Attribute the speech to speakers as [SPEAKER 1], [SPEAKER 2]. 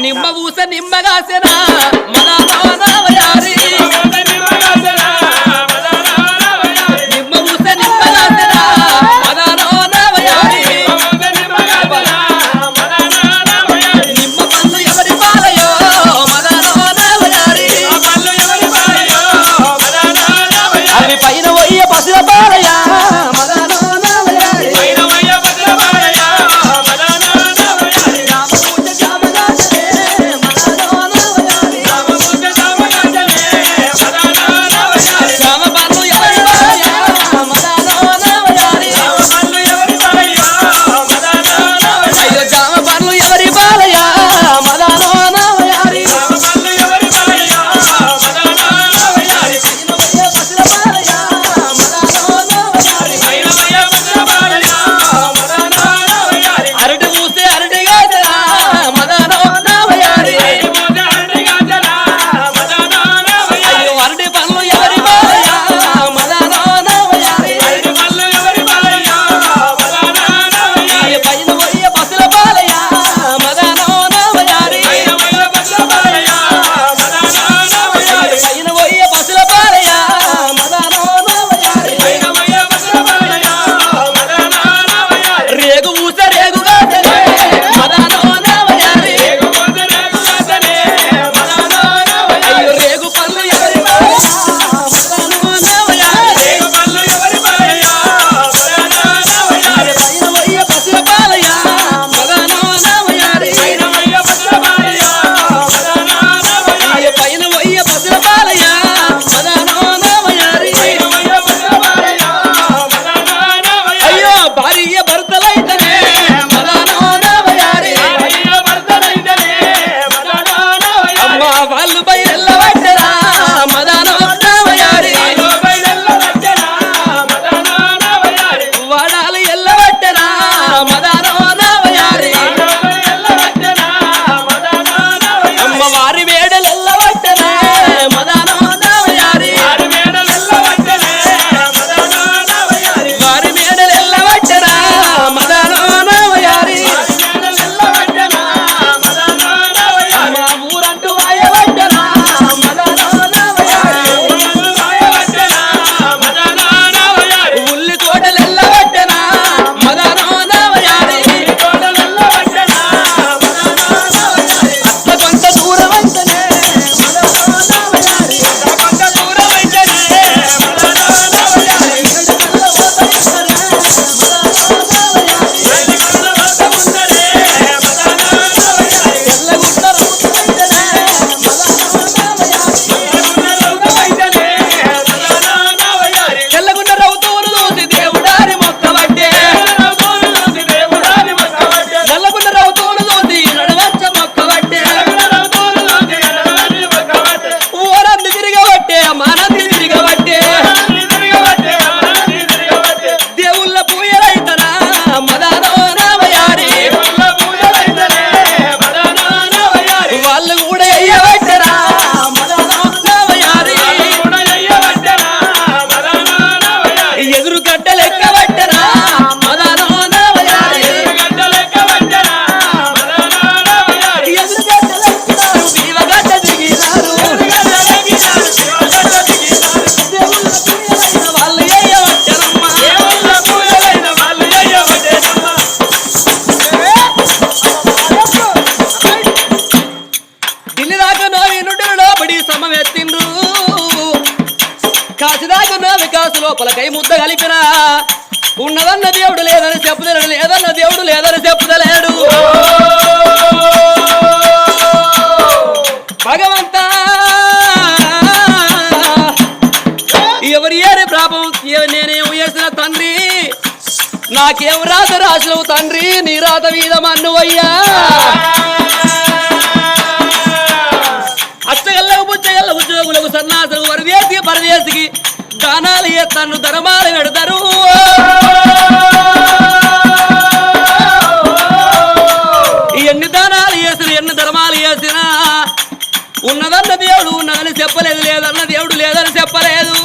[SPEAKER 1] నిమ్మ ఊస నిమ్మగాసెనా మన భావన రాజన్న వికాస్ లోపలకై ముద్ద కలిపిన. ఉన్నదన్న దేవుడు లేదని చెప్పుదలడు లేదన్న దేవుడు లేదని చెప్పుదలేడు. భగవంత! ఎవరి ఏరే ప్రాపం నేనే చేసిన తండ్రి? నాకేం రాత రాసులవు తండ్రి? నీ రాత మీద మన్నువయ్యా అచ్చగల్లకు పుచ్చగల్ల ఉద్యోగులకు సన్నాసులకు వరవేసి పరివేసికి దానాలు ఎత్తను ధర్మాలు పెడతారు. ఎన్ని దానాలు చేసిన ఎన్ని ధర్మాలు చేసినా ఉన్నదన్న దేవుడు ఉన్నదని చెప్పలేదు లేదన్న దేవుడు లేదని చెప్పలేదు.